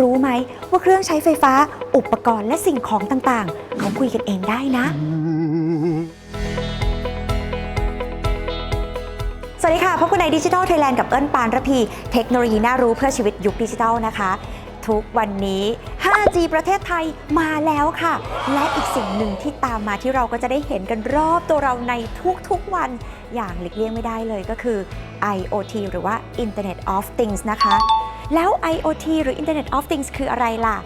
รู้ไหมว่าเครื่องใช้ไฟฟ้า อุปกรณ์และสิ่งของต่างๆ เขาคุยกันเองได้นะ สวัสดีค่ะพบกันในดิจิทัลไทยแลนด์กับเอิญปานระพี เทคโนโลยีน่ารู้เพื่อชีวิตยุคดิจิทัลนะคะ ทุกวันนี้ 5G ประเทศไทยมาแล้วค่ะ และอีกสิ่งหนึ่งที่ตามมาที่เราก็จะได้เห็นกันรอบตัวเราในทุกๆวันอย่างหลีกเลี่ยงไม่ได้เลยก็คือ IoT หรือว่า Internet of Things นะคะ แล้ว IoT หรือ Internet of Things คืออะไรล่ะ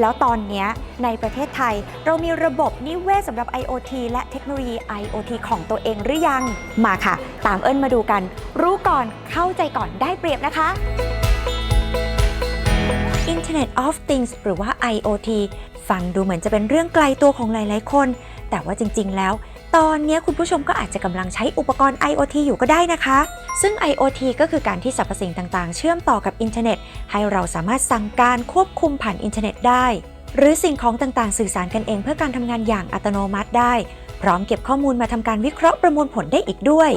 แล้วตอนนี้ในประเทศไทย เรามีระบบนิเวศสำหรับ IoT และเทคโนโลยี IoT ของตัวเองหรือยัง มาค่ะ ตามเอิญมาดูกัน รู้ก่อนเข้าใจก่อนได้เปรียบนะคะ Internet of Things หรือว่า IoT ฟังดูเหมือนจะเป็นเรื่องไกลตัวของหลาย ๆ คน แต่ว่าจริง ๆ แล้ว ตอนนี้คุณผู้ชมก็อาจจะกำลังใช้อุปกรณ์ IoT อยู่ก็ได้นะคะ ซึ่ง IoT ก็คือการที่สรรพสิ่งต่างๆ เชื่อมต่อกับอินเทอร์เน็ต ให้เราสามารถสั่งการควบคุมผ่านอินเทอร์เน็ตได้ หรือสิ่งของต่างๆ สื่อสารกันเองเพื่อการทำงานอย่างอัตโนมัติได้ พร้อมเก็บข้อมูลมาทำการวิเคราะห์ประมวลผลได้อีกด้วย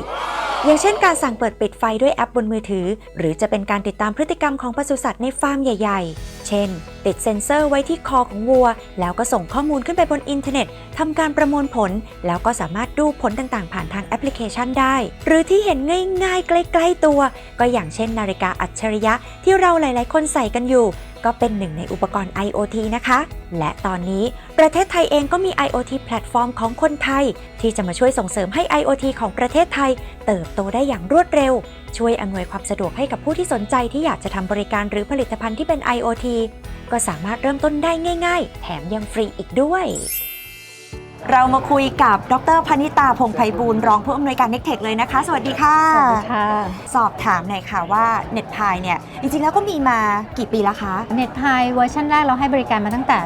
อย่างเช่นการสั่งเปิดปิดไฟด้วยแอปบนมือถือ หรือจะเป็นการติดตามพฤติกรรมของปศุสัตว์ในฟาร์มใหญ่ ๆ เช่น ติดเซ็นเซอร์ไว้ที่คอของวัว แล้วก็ส่งข้อมูลขึ้นไปบนอินเทอร์เน็ตทำการประมวลผล แล้วก็สามารถดูผลต่างๆ ผ่านทางแอปพลิเคชันได้ หรือที่เห็นง่ายๆ ใกล้ๆตัว ก็อย่างเช่นนาฬิกาอัจฉริยะที่เราหลายๆ คนใส่กันอยู่ก็เป็นหนึ่งในอุปกรณ์ IoT นะคะ และตอนนี้ประเทศไทยเองก็มี IoT แพลตฟอร์มของคนไทย ที่จะมาช่วยส่งเสริมให้ IoT ของประเทศไทย เติบโตได้อย่างรวดเร็ว ช่วยอำนวยความสะดวกให้กับผู้ที่สนใจที่อยากจะทำบริการหรือผลิตภัณฑ์ที่เป็น IoT ก็สามารถเริ่มต้นได้ง่าย ๆ แถมยังฟรีอีกด้วย เรามาคุยกับดรพนิตาพงษ์ไพบูลย์รองผู้อำนวยการเน็กเทคเลยนะคะ สวัสดีค่ะ สวัสดีค่ะ สอบถามหน่อยค่ะว่าเน็ตพายเนี่ย จริงๆแล้วก็มีมากี่ปีแล้วคะ เน็ตพายเวอร์ชันแรกเราให้บริการมาตั้งแต่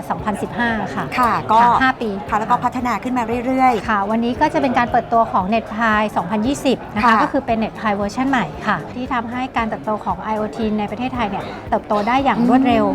2015 ค่ะค่ะ ก็ค่ะ5ปีค่ะแล้วก็พัฒนาขึ้นมาเรื่อย ค่ะ วันนี้ก็จะเป็นการเปิดตัวของ Net p i 2020 นะคะ ค่ะ ก็คือเป็น Net p i เวอร์ชันใหม่ค่ะ ที่ทำให้การเติบโตของ IoT ในประเทศไทยเนี่ยเติบโตได้อย่างรวดเร็ว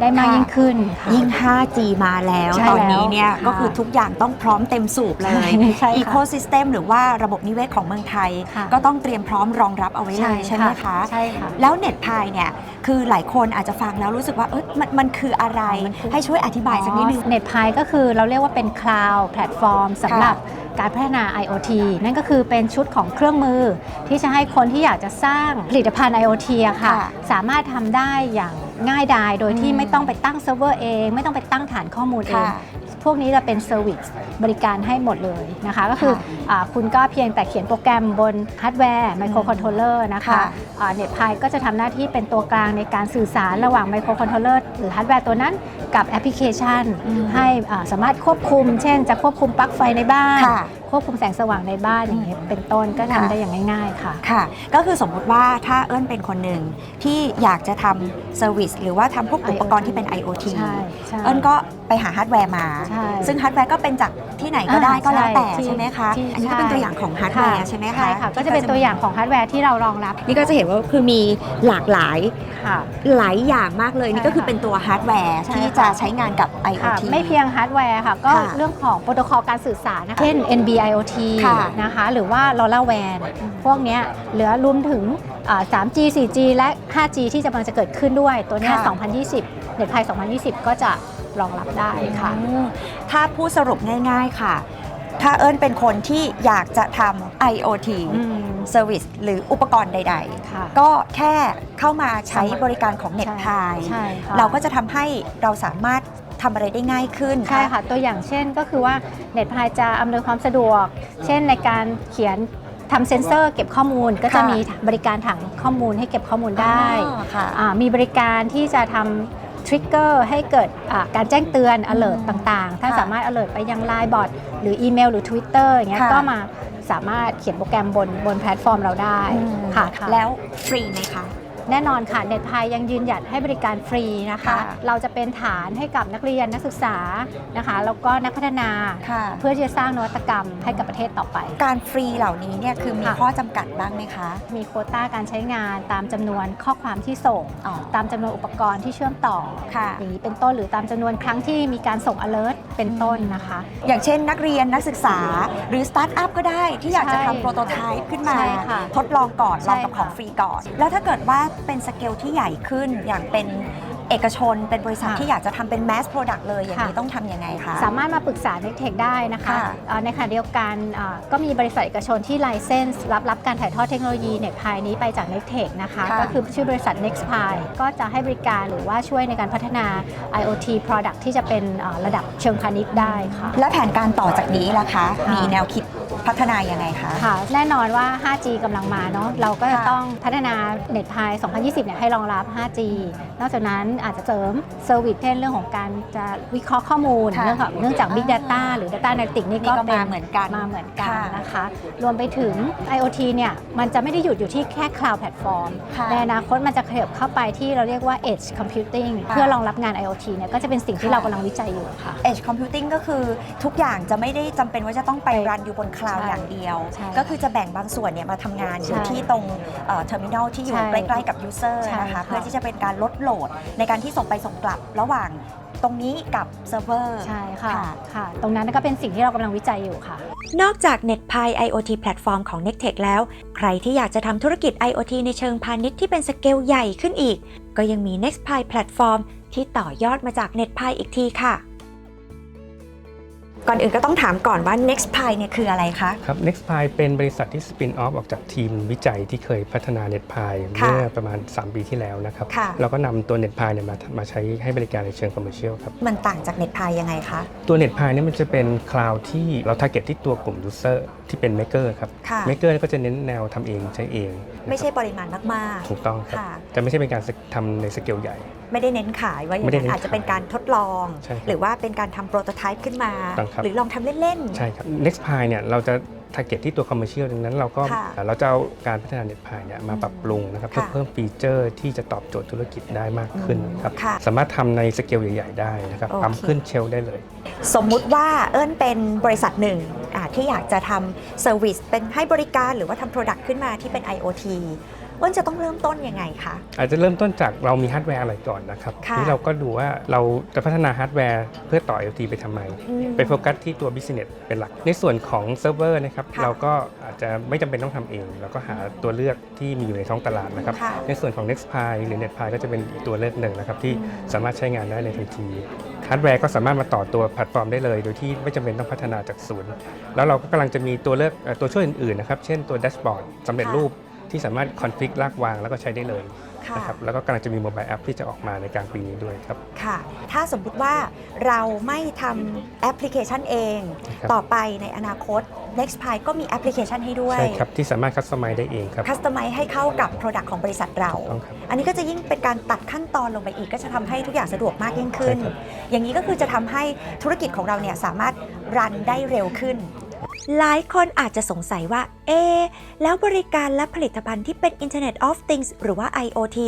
ได้มากค่ะยิ่งขึ้นค่ะ ๆ ยิ่ง 5G มาแล้ว ใช่ตอนนี้เนี่ยแล้วก็คือทุกอย่างต้องพร้อมเต็มสูบเลยใช่อีโคค่ะซิสเต็มหรือว่าระบบนิเวศของเมืองไทยค่ะก็ต้องเตรียมพร้อมรองรับเอาไว้เลยใช่ไหมคะใช่ค่ะแล้วเน็ตพายเนี่ยคือหลายคนอาจจะฟังแล้วรู้สึกว่าเอ้ยมันมันคืออะไรมันคือให้ช่วยอธิบายสักนิดนึงเน็ตพายก็คือเราเรียกว่าเป็น Cloud แพลตฟอร์มสำหรับการพัฒนา IoT นั่นก็คือเป็นชุดของเครื่องมือ ที่จะให้คนที่อยากจะสร้างผลิตภัณฑ์ IoT อะค่ะค่ะสามารถทำได้อย่าง ง่ายดายโดยที่อืมไม่ต้องไปตั้งเซิร์ฟเวอร์เอง ไม่ต้องไปตั้งฐานข้อมูลเอง ค่ะพวกนี้จะเป็นเซอร์วิสบริการให้หมดเลยนะคะ ก็คือค่ะอาคุณก็เพียงแต่เขียนโปรแกรมบนฮาร์ดแวร์ไมโครคอนโทรลเลอร์นะคะค่ะ เน็ตพายก็จะทำหน้าที่เป็นตัวกลางในการสื่อสารระหว่างไมโครคอนโทรลเลอร์หรือฮาร์ดแวร์ตัวนั้นกับแอปพลิเคชันอืมให้อ่าสามารถควบคุม เช่นจะควบคุมปลั๊กไฟในบ้าน ค่ะ ควบคุมแสงสว่างในบ้านอย่างนี้ยเป็นต้นก็ทำค่ะ ได้อย่างง่าย ๆ ค่ะ ค่ะ ก็คือสมมุติว่าถ้าเอิ้นเป็นคนหนึ่งที่อยากจะทำเซอร์วิสหรือว่าทำพวกอุปกรณ์ที่เป็น IoT ใช่ใช่ เอิ้นก็ ไปหาฮาร์ดแวร์มา ใช่ซึ่งฮาร์ดแวร์ก็เป็นจากที่ไหนก็ได้อ่าก็แล้วแต่ใช่ที่ใช่ไหมคะ ที่อันนี้ก็เป็นตัวอย่างของฮาร์ดแวร์ใช่ไหมคะใช่ค่ะ ก็จะเป็นตัวอย่างของฮาร์ดแวร์ที่เรารองรับนี่ก็จะเห็นว่าคือมีหลากหลายค่ะ หลายอย่างมากเลยใช่นี่ก็คือเป็นตัวฮาร์ดแวร์ใช่ที่ค่ะจะใช้งานกับ ค่ะ IoT ไม่เพียงฮาร์ดแวร์ค่ะ ก็ค่ะเรื่องของโปรโตคอลการสื่อสารนะคะเช่น NB-IoT ค่ะนะคะ หรือว่า LoRaWAN พวกเนี้ยเหลือรวมถึงอ่า 3G 4G และ 5G ที่จะกำลังจะเกิดขึ้นด้วย ตัวเนี้ยค่ะ 2020 เน็ตไพ2020 ก็จะ รองรับได้ค่ะอืมถ้าพูดสรุปง่าย ๆค่ะ ถ้าเอิญเป็นคนที่อยากจะทำ IoT อืม Service หรืออุปกรณ์ใด ค่ะๆ ก็แค่เข้ามาใช้บริการของเน็ตพายใช่ค่ะเราก็จะทำให้เราสามารถทำอะไรได้ง่ายขึ้น ใช่ค่ะ ตัวอย่างเช่นก็คือว่าเน็ตพายจะอำนวยความสะดวก เช่นในการเขียนทำเซ็นเซอร์เก็บข้อมูล ก็จะค่ะ มีบริการถังข้อมูลให้เก็บข้อมูลได้ อ๋อค่ะ อ่ามีบริการที่จะทำ ทริกเกอร์ให้เกิดอ่าการแจ้งเตือน alert ต่างๆท่านค่ะสามารถ alert ไปยังไลน์บอทหรืออีเมลหรือ Twitter อย่างเงี้ยค่ะก็มาสามารถเขียนโปรแกรมบนบนแพลตฟอร์มเราได้อืมค่ะแล้วฟรีไหมคะ แน่นอนค่ะเน็ตพายยังยืนหยัดให้บริการฟรีนะคะ ค่ะเราจะเป็นฐานให้กับนักเรียนนักศึกษานะคะแล้วก็นักพัฒนา ค่ะ เพื่อที่จะสร้างนวัตกรรมให้กับประเทศต่อไป การฟรีเหล่านี้เนี่ยคือมีค่ะ ข้อจำกัดบ้างไหมคะมีโควต้าการใช้งานตามจำนวนข้อความที่ส่ง อ๋อตามจำนวนอุปกรณ์ที่เชื่อมต่อ ค่ะ อย่างนี้เป็นต้นหรือตามจำนวนครั้งที่มีการส่ง alert เป็นต้นนะคะ อย่างเช่นนักเรียนนักศึกษาหรือสตาร์ทอัพก็ได้ที่อยากจะใช่ทำโปรโตไทป์ขึ้นมา ใช่ค่ะทดลองก่อนใช่ลองกับของค่ะ ฟรีก่อน แล้วถ้าเกิดว่าเป็นสเกลที่ใหญ่ขึ้นอย่างเป็น เอกชนเป็นบริษัทค่ะ ที่อยากจะทำเป็น mass product เลยอย่างนี้ค่ะต้องทำยังไงคะ สามารถมาปรึกษา n e c t e c h ได้นะคะค่ะเอ่อในขณะเดียวกันเอ่อก็มีบริษัทเอกชนที่ไลเซนส์รับรับการถ่ายทอดเทคโนโลยีเน็ตพายนี้ไปจาก n e c t e c h นะคะ ค่ะ ก็คือชื่อบริษัท NextPy ก็จะให้บริการหรือว่าช่วยในการพัฒนา IoT product ที่จะเป็นเอ่อระดับเชิงพาณิชย์ได้ค่ะ และแผนการต่อจากนี้ล่ะคะ ค่ะ มีแนวคิดพัฒนายังไงคะ ค่ะแน่นอนว่า 5G กำลังมาเนาะ เราก็จะค่ะต้องพัฒนาเน็ตพาย 2020 เนี่ยให้รองรับ 5G นอกจากนั้นอาจจะเสริมเซอร์วิสเช่นเรื่องของการจะวิเคราะห์ข้อมูลค่ะเรื่องของเนื่องจาก Big อ่า Data หรือ Data Analytics นี่นี่ก็ก็เป็นมาเหมือนกันมาเหมือนกันค่ะนะคะ รวมไปถึง IoT เนี่ยมันจะไม่ได้หยุดอยู่ที่แค่ Cloud Platform ค่ะ ในอนาคตมันจะขยับเข้าไปที่เราเรียกว่า Edge Computing ค่ะเพื่อรองรับงาน IoT เนี่ยก็จะเป็นสิ่งที่ค่ะ เรากำลังวิจัยอยู่ค่ะ Edge Computing ก็คือทุกอย่างจะไม่ได้จำเป็นว่าจะต้องไปรันอยู่บนคลาวด์ใช่อย่างเดียว ใช่ก็คือจะแบ่งบางส่วนเนี่ยมาทำงานอยู่ใช่ที่ตรงเทอร์มินอลที่อยู่ใช่ใกล้ ๆ กับ User ใช่นะคะ ค่ะ เพื่อที่จะเป็นการลดโหลดในการที่ส่งไปส่งกลับระหว่างตรงนี้กับเซิร์ฟเวอร์ ใช่ค่ะค่ะค่ะ ตรงนั้นก็เป็นสิ่งที่เรากำลังวิจัยอยู่ค่ะ นอกจาก NetPi IoT แพลตฟอร์มของ n e c t e c h แล้ว ใครที่อยากจะทำธุรกิจ IoT ในเชิงพาณิชย์ที่เป็นสเกลใหญ่ขึ้นอีก ก็ยังมี NextPi แพลตฟอร์มที่ต่อยอดมาจาก NetPi อีกทีค่ะ ก่อนอื่นก็ต้องถามก่อนว่า NextPi เนี่ยคืออะไรคะ ครับ NextPy เป็นบริษัทที่สปินออฟออกจากทีมวิจัยที่เคยพัฒนา NetPy ค่ะเมื่อประมาณ 3 ปีที่แล้วนะครับ ค่ะ เราก็นำตัว NetPy เนี่ยมามาใช้ให้บริการในเชิงคอมเมอร์เชียลครับ มันต่างจาก NetPi ยังไงคะ ตัว NetPy เนี่ยมันจะเป็นคลาวด์ที่เรา t a r g e t ที่ตัวกลุ่ม User ที่เป็น Maker ครับ ค่ะ Maker ก็จะเน้นแนวทำเองใช้เองนะครับไม่ใช่ปริมาณมาก ถูกต้องครับ ค่ะ จะไม่ใช่เป็นการทำในสเกลใหญ่ๆ ไม่ได้เน้นขายว่าอย่างไม่ได้นั้นเน้นอาจจะเป็นการทดลอง ใช่ครับหรือว่าเป็นการทำโปรโตไทป์ขึ้นมาต้องครับ หรือลองทำเล่น ใช่ครับ NextPy เนี่ยเราจะ t a r g e t ที่ตัวคอมเมอร์เชียลดังนั้นเราก็ค่ะเราจะเอาการพัฒนา NetPy เนี่ยมาปรับปรุงนะครับเพื่อค่ะเพิ่มฟีเจอร์ที่จะตอบโจทย์ธุรกิจได้มากขึ้นครับ ค่ะสามารถทำในสเกลใหญ่ ๆ ได้นะครับโอเค ปั๊มขึ้นเชลฟ์ได้เลยสมมุติว่าเอิญเป็นบริษัทหนึ่งอ่าที่อยากจะทำเซอร์วิสเป็นให้บริการหรือว่าทำโปรดักต์ขึ้นมาที่เป็น IoT เอิญจะต้องเริ่มต้นยังไงคะอาจจะเริ่มต้นจากเรามีฮาร์ดแวร์อะไรก่อนนะครับค่ะที่เราก็ดูว่าเราจะพัฒนาฮาร์ดแวร์เพื่อต่อ IoT ไปทำไมอืมไปโฟกัสที่ตัว Business เป็นหลัก ในส่วนของเซิร์ฟเวอร์นะครับค่ะเราก็อาจจะไม่จำเป็นต้องทำเอง เราก็หาตัวเลือกที่มีอยู่ในท้องตลาดนะครับค่ะในส่วนของ NextPy หรือ NetPy ก็จะเป็นอีกตัวเลือกหนึ่งนะครับที่อืมสามารถใช้งานได้ในทันทีฮาร์ดแวร์ก็สามารถมาต่อตัวแพลตฟอร์มได้เลย โดยที่ไม่จำเป็นต้องพัฒนาจากศูนย์ แล้วเราก็กำลังจะมีตัวเลือกเอ่อตัวช่วยอื่นๆนะครับ เช่นตัวแดชบอร์ดสำเร็จรูป ที่สามารถคอนฟิกลากวางแล้วก็ใช้ได้เลยค่ะ นะครับแล้วก็กำลังจะมีโมบายแอปที่จะออกมาในกลางปีนี้ด้วยครับ ค่ะ ถ้าสมมุติว่าเราไม่ทำแอปพลิเคชันเอง ครับ ต่อไปในอนาคต NextPi ก็มีแอปพลิเคชันให้ด้วย ใช่ครับที่สามารถคัสตอมไมได้เองครับคัสตอมไมให้เข้ากับ Product ของบริษัทเรา ต้องครับ อันนี้ก็จะยิ่งเป็นการตัดขั้นตอนลงไปอีก ก็จะทำให้ทุกอย่างสะดวกมากยิ่งขึ้น ใช่ครับ อย่างนี้ก็คือจะทำให้ธุรกิจของเราเนี่ยสามารถรันได้เร็วขึ้น หลายคนอาจจะสงสัยว่า เอะแล้วบริการและผลิตภัณฑ์ที่เป็น Internet of Things หรือว่า IoT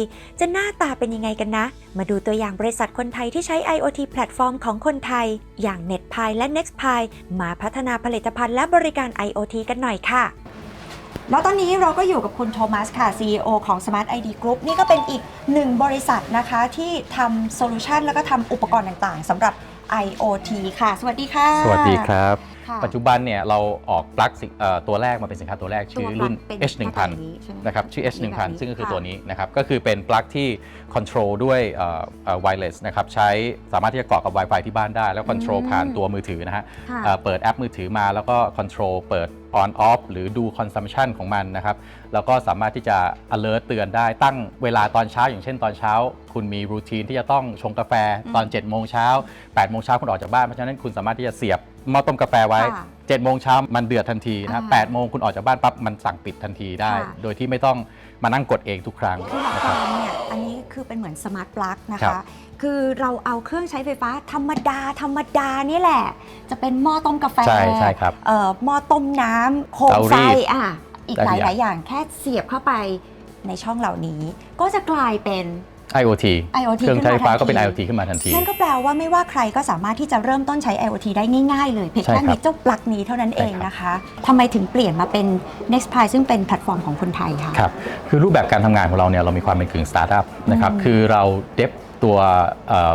จะหน้าตาเป็นยังไงกันนะ มาดูตัวอย่างบริษัทคนไทยที่ใช้ IoT แพลตฟอร์มของคนไทย อย่าง NetPi และ NextPi มาพัฒนาผลิตภัณฑ์และบริการ IoT กันหน่อยค่ะแล้วตอนนี้เราก็อยู่กับคุณโทมัสค่ะ CEO ของ Smart ID Group นี่ก็เป็นอีกหนึ่งบริษัทนะคะที่ทำโซลูชันแล้วก็ทำอุปกรณ์ต่างๆสำหรับ IoT ค่ะ สวัสดีค่ะ สวัสดีครับค่ะ ปัจจุบันเนี่ยเราออกปลั๊กสิเอ่อตัวแรกมาเป็นสินค้าตัวแรกชื่อรุ่นตัวปลั๊กเป็น H หน้าตา1 0อย่างนี้ใช่ไหม0นะครับชื่อ H 1แบบนี้0 0ซึ่งก็คือค่ะตัวนี้นะครับก็คือเป็นปลั๊กที่คอนโทรลด้วยไวเลสนะครับใช้สามารถที่จะเกาะกับ Wi-Fi ที่บ้านได้ แล้วคอนโทรลอืมผ่านตัวมือถือนะฮะค่ะเอ่อเปิดแอปมือถือมาแล้วก็คอนโทรลเปิด on off หรือดู consumption ของมันนะครับ แล้วก็สามารถที่จะ alert เตือนได้ตั้งเวลาตอนเช้า อย่างเช่นตอนเช้า คุณมีรูทีนที่จะต้องชงกาแฟตอน7โมงเช้า8โมงเช้าคุณออกจากบ้าน เพราะฉะนั้นคุณสามารถที่จะเสียบ หม้อต้มกาแฟไว้ค่ะ7โมงเช้ามันเดือดทันทีนะอ่า8โมงคุณออกจากบ้านปั๊บมันสั่งปิดทันทีได้ ค่ะ โดยที่ไม่ต้องมานั่งกดเองทุกครั้งคือหลักนะคการับรเนี่ยอันนี้คือเป็นเหมือนสมาร์ทปลั๊กนะครัคะ บ คือเราเอาเครื่องใช้ไฟฟ้าธรรมดา ธรรมดานี่แหละ จะเป็นหม้อต้มกาแฟใช่ใช่ครับ เอ่อหม้อต้มน้ำโคมเตาไฟรีดอะอีกหได้ทุกอย่างลายๆอย่างแค่เสียบเข้าไปในช่องเหล่านี้ ก็จะกลายเป็น IoT IoT เครื่องใช้ไฟฟ้าก็เป็นขึ้นมาทันที IoT ขึ้นมาทันที นั่นก็แปลว่าไม่ว่าใครก็สามารถที่จะเริ่มต้นใช้ IoT ได้ง่ายๆ เลยเพียงใช่แค่ครับมีเจ้าปลั๊กนี้เท่านั้นเองใช่ครับนะคะทำไมถึงเปลี่ยนมาเป็น NextPi ซึ่งเป็นแพลตฟอร์มของคนไทยคะครับคือรูปแบบการทำงานของเราเนี่ยเรามีความเป็นกึ่งสตาร์ทอัพนะครับอืมคือเราเดฟตัว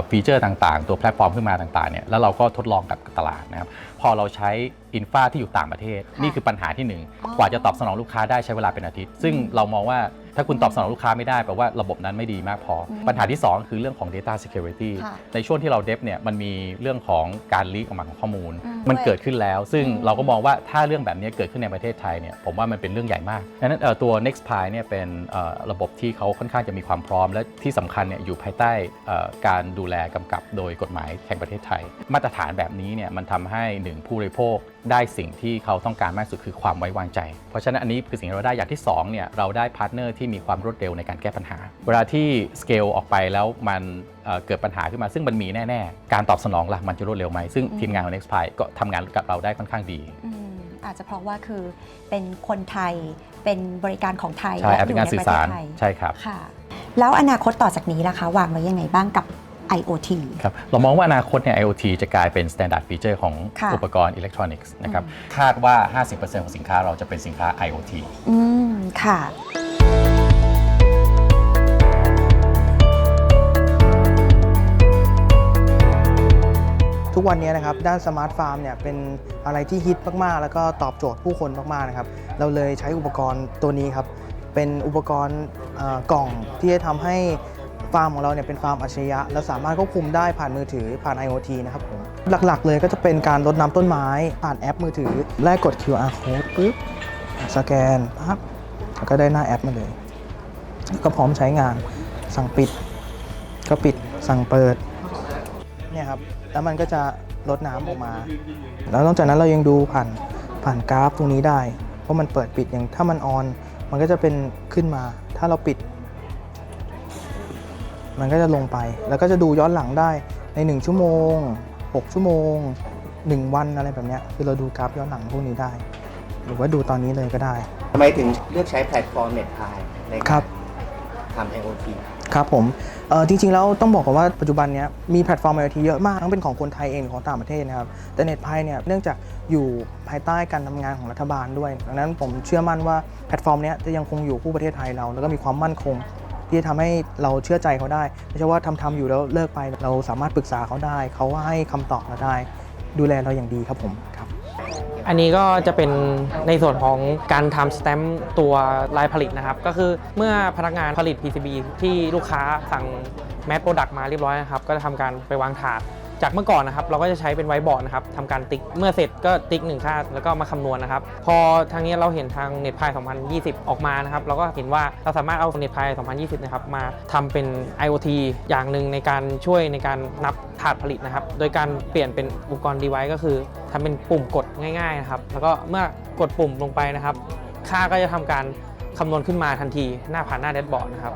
ฟีเจอร์ต่างๆ ตัวแพลตฟอร์มขึ้นมาต่างๆเนี่ยแล้วเราก็ทดลองกับตลาดนะครับพอเราใช้อินฟาที่อยู่ต่างประเทศค่ะนี่คือปัญหาที่หนึ่งอ๋อกว่าจะตอบสนองลูกค้าได้ใช้เวลาเป็นอาทิตย์ ซึ่งเรามองว่า ถ้าคุณตอบสนองลูกค้าไม่ได้แปลว่าระบบนั้นไม่ดีมากพออมปัญหาที่ 2 คือเรื่องของ Data Security ค่ะในช่วงที่เราเดฟเนี่ยมันมีเรื่องของการลีกออกมาของข้อมูล อืมมันด้วยเกิดขึ้นแล้ว ซึ่งอืม เราก็มองว่าถ้าเรื่องแบบนี้เกิดขึ้นในประเทศไทยเนี่ยผมว่ามันเป็นเรื่องใหญ่มากดังนั้นเอ่อตัว NextPy เนี่ยเป็นเอ่อระบบที่เขาค่อนข้างจะมีความพร้อม และที่สำคัญเนี่ยอยู่ภายใต้เอ่อการดูแลกำกับโดยกฎหมายแห่งประเทศไทย มาตรฐานแบบนี้เนี่ยมันทำให้หนึ่งผู้บริโภคได้สิ่งที่เขาต้องการมากที่สุดคือความไว้วางใจ เพราะฉะนั้นอันนี้คือสิ่งที่เราได้อย่างที่สองเนี่ยเราได้พาร์ทเนอร์ที่มีความรวดเร็วในการแก้ปัญหา เวลาที่สเกลออกไปแล้วมันเอ่อเกิดปัญหาขึ้นมา ซึ่งมันมีแน่ๆ การตอบสนองล่ะมันจะรวดเร็วไหม ซึ่งอืมทีมงานของ NextPy ก็ทำงานกับเราได้ค่อนข้างดีอืมอาจจะเพราะว่าคือเป็นคนไทยเป็นบริการของไทยใช่และแอปพลิเคชันสื่อสารยู่ในประเทศไทยใช่ครับค่ะแล้วอนาคตต่อจากนี้ล่ะคะ วางไว้ยังไงบ้างกับ IoT ครับเรามองว่าอนาคตเนี่ย IoT จะกลายเป็น standard feature ของค่ะอุปกรณ์อิเล็กทรอนิกส์นะครับคาดว่า 50%ของสินค้าเราจะเป็นสินค้า IoT อืมค่ะ ทุกวันนี้นะครับด้านสมาร์ทฟาร์มเนี่ยเป็นอะไรที่ฮิตมากๆ แล้วก็ตอบโจทย์ผู้คนมากๆนะครับเราเลยใช้อุปกรณ์ตัวนี้ครับเป็นอุปกรณ์กล่องที่จะทำให้ฟาร์มของเราเนี่ยเป็นฟาร์มอัจฉริยะและสามารถควบคุมได้ผ่านมือถือผ่าน IoT นะครับผมหลักๆ เลยก็จะเป็นการรดน้ำต้นไม้ ผ่านแอปมือถือแรกกด QR code ปุ๊บสแกนปั๊บแล้วก็ได้หน้าแอปมาเลย ก็พร้อมใช้งานสั่งปิด ก็ปิดสั่งเปิดเนี่ยครับ แล้วมันก็จะลดน้ำออกมา แล้วนอกจากนั้นเรายังดูผ่านผ่านกราฟตรงนี้ได้ว่ามันเปิดปิดอย่างถ้ามันออน มันก็จะเป็นขึ้นมา ถ้าเราปิด มันก็จะลงไป แล้วก็จะดูย้อนหลังได้ใน 1 ชั่วโมง 6 ชั่วโมง 1 วันอะไรแบบเนี้ยคือเราดูกราฟย้อนหลังพวกนี้ได้ หรือว่าดูตอนนี้เลยก็ได้ทำไมถึงเลือกใช้แพลตฟอร์มเน็ตพายในครัการบทำ IoT ครับผมจริงๆแล้วต้องบอกก่อนว่าปัจจุบันนี้มีแพลตฟอร์ม IoT เยอะมากทั้งเป็นของคนไทยเองหรือของต่างประเทศนะครับแต่เน็ตไพเนี่ยเนื่องจากอยู่ภายใต้การทำงานของรัฐบาลด้วยดังนั้นผมเชื่อมั่นว่าแพลตฟอร์มนี้จะยังคงอยู่คู่ประเทศไทยเรา แล้วก็มีความมั่นคงที่จะทำให้เราเชื่อใจเขาได้ไม่ใช่ว่าทำทำอยู่แล้วเลิกไปเราสามารถปรึกษาเขาได้ เขาให้คำตอบเราได้ ดูแลเราอย่างดีครับผม อันนี้ก็จะเป็นในส่วนของการทำสแตมป์ตัวลายผลิตนะครับ ก็คือเมื่อพนักงานผลิต PCB ที่ลูกค้าสั่งแมสโปรดักต์มาเรียบร้อยนะครับ ก็จะทำการไปวางถาด จากเมื่อก่อนนะครับเราก็จะใช้เป็นไวท์บอร์ดนะครับทำการติ๊กเมื่อเสร็จก็ติ๊กหนึ่งค่าแล้วก็มาคำนวณนะครับ พอทางนี้เราเห็นทางเน็ตพาย2020 ออกมานะครับเราก็เห็นว่าเราสามารถเอาเน็ตพาย2020 นะครับมาทำเป็น IoT อย่างหนึ่งในการช่วยในการนับถาดผลิตนะครับ โดยการเปลี่ยนเป็นอุปกรณ์ device ก็คือทำเป็นปุ่มกดง่ายๆนะครับแล้วก็เมื่อกดปุ่มลงไปนะครับ ค่าก็จะทำการคำนวณขึ้นมาทันทีหน้าผ่านหน้าแดชบอร์ดนะครับ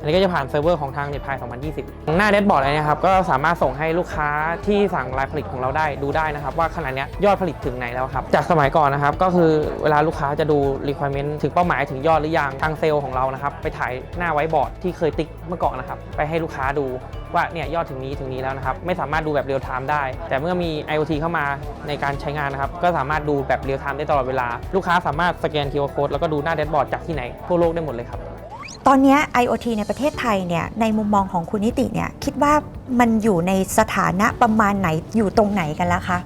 อันนี้ก็จะผ่านเซิร์ฟเวอร์ของทาง n e t p i 2020 หน้าแดชบอร์ดอะไรนะครับ ก็สามารถส่งให้ลูกค้าที่สั่งรายผลิตของเราได้ดูได้นะครับ ว่าขณะเนี้ยยอดผลิตถึงไหนแล้วครับ จากสมัยก่อนนะครับ ก็คือเวลาลูกค้าจะดู requirement ถึงเป้าหมายถึงยอดหรือยัง ทางเซลล์ของเรานะครับ ไปถ่ายหน้าไว้บอร์ดที่เคยติ๊กเมื่อก่อนนะครับ ไปให้ลูกค้าดูว่าเนี่ยยอดถึงนี้ถึงนี้แล้วนะครับ ไม่สามารถดูแบบเรียลไทม์ได้ แต่เมื่อมี IoT เข้ามาในการใช้งานนะครับ ก็สามารถดูแบบเรียลไทม์ได้ตลอดเวลา ลูกค้าสามารถสแกน QR code แล้วก็ดูหน้าแดชบอร์ดจากที่ไหนทั่วโลกได้หมดเลยครับ ตอนเนี้ย IoT ในประเทศไทยเนี่ยในมุมมองของคุณนิติเนี่ยคิดว่ามันอยู่ในสถานะประมาณไหนอยู่ตรงไหนกันแล้วคะ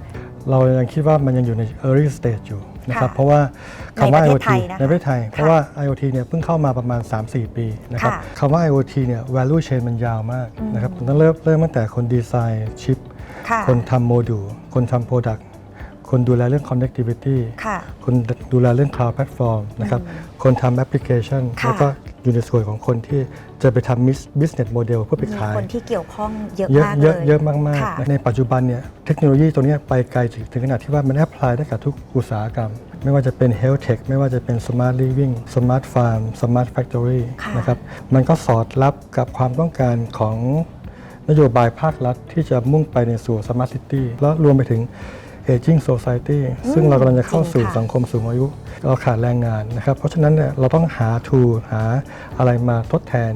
เรายังคิดว่ามันยังอยู่ใน early stage อยู่นะครับค่ะเพราะว่าคำว่าในประเทศ IoT ไทยนะคะในประเทศไทย เพราะว่า IoT เนี่ยเพิ่งเข้ามาประมาณ 3-4 ปีนะครับค่ะคำว่า IoT เนี่ย value chain มันยาวมากนะครับมันต้องเริ่มเริ่มตั้งแต่คนดีไซน์ชิปค่ะคนทำโมดูลคนทำ Product คนดูแลเรื่อง connectivity ค่ะ คนดูแลเรื่อง cloud platform นะครับ คนทำแอปพลิเคชันค่ะ แล้วก็อยู่ในส่วนของคนที่จะไปทำ mis- business model เพื่อไปมีขาย คนที่เกี่ยวข้องเยอะเยอะมากเยเลอะย เยอะมากค่ะๆในปัจจุบันเนี่ยเทคโนโลยีตัวเนี้ยไปไกลถึงถึงขนาดที่ว่ามันแอพพลายได้กับทุกอุตสาหกรรม ไม่ว่าจะเป็น health tech ไม่ว่าจะเป็น smart living smart farm smart factory ค่ะ นะครับมันก็สอดรับกับความต้องการของนโยบายภาครัฐที่จะมุ่งไปในสู่ smart city แล้วรวมไปถึง aging society ซึ่งเรากำลังจะเข้าสู่จริงค่ะสังคมสูงอายุ เราขาดแรงงานนะครับ เพราะฉะนั้นเนี่ยเราต้องหา tool หาอะไรมาทดแทน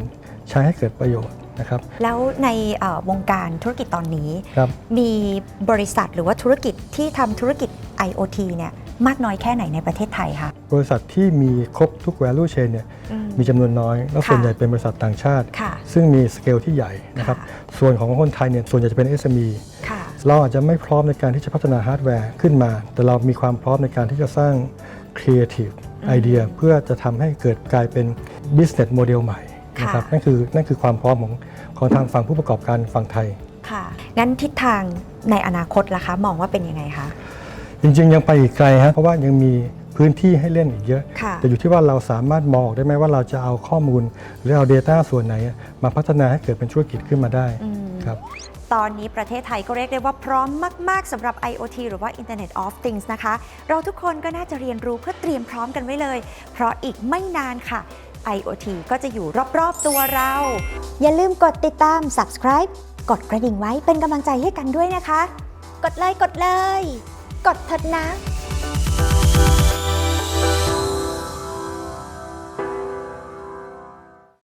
ใช้ให้เกิดประโยชน์นะครับแล้วในเอ่อวงการธุรกิจตอนนี้ครับมีบริษัทหรือว่าธุรกิจที่ทำธุรกิจ IoT เนี่ยมากน้อยแค่ไหนในประเทศไทยคะบริษัทที่มีครบทุก value chain เนี่ยอืมมีจำนวนน้อย แล้วค่ะส่วนใหญ่เป็นบริษัทต่างชาติค่ะซึ่งมีสเกลที่ใหญ่นะครับค่ะส่วนของคนไทยเนี่ยส่วนใหญ่จะเป็น SME ค่ะ เราอาจจะไม่พร้อมในการที่จะพัฒนาฮาร์ดแวร์ขึ้นมา แต่เรามีความพร้อมในการที่จะสร้าง Creative ไอเดียเพื่อจะทำให้เกิดกลายเป็น Business Model ใหม่นะครับค่ะนั่นคือนั่นคือความพร้อมของของทางฝั่งผู้ประกอบการฝั่งไทยค่ะงั้นทิศทางในอนาคตล่ะคะ มองว่าเป็นยังไงคะจริงๆ ยังไปอีกไกลฮะเพราะว่ายังมีพื้นที่ให้เล่นอีกเยอะค่ะแต่อยู่ที่ว่าเราสามารถมองได้ไหมว่าเราจะเอาข้อมูล หรือเอา Data ส่วนไหน มาพัฒนาให้เกิดเป็นธุรกิจขึ้นมาได้อืม ครับ ตอนนี้ประเทศไทยก็เรียกได้ว่าพร้อมมาก ๆสำหรับ IoT หรือว่า Internet of Things นะคะ เราทุกคนก็น่าจะเรียนรู้เพื่อเตรียมพร้อมกันไว้เลย เพราะอีกไม่นานค่ะ IoT ก็จะอยู่รอบๆตัวเรา อย่าลืมกดติดตาม subscribe กดกระดิ่งไว้เป็นกำลังใจให้กันด้วยนะคะ กดเลยกดเลย กดเถิดนะ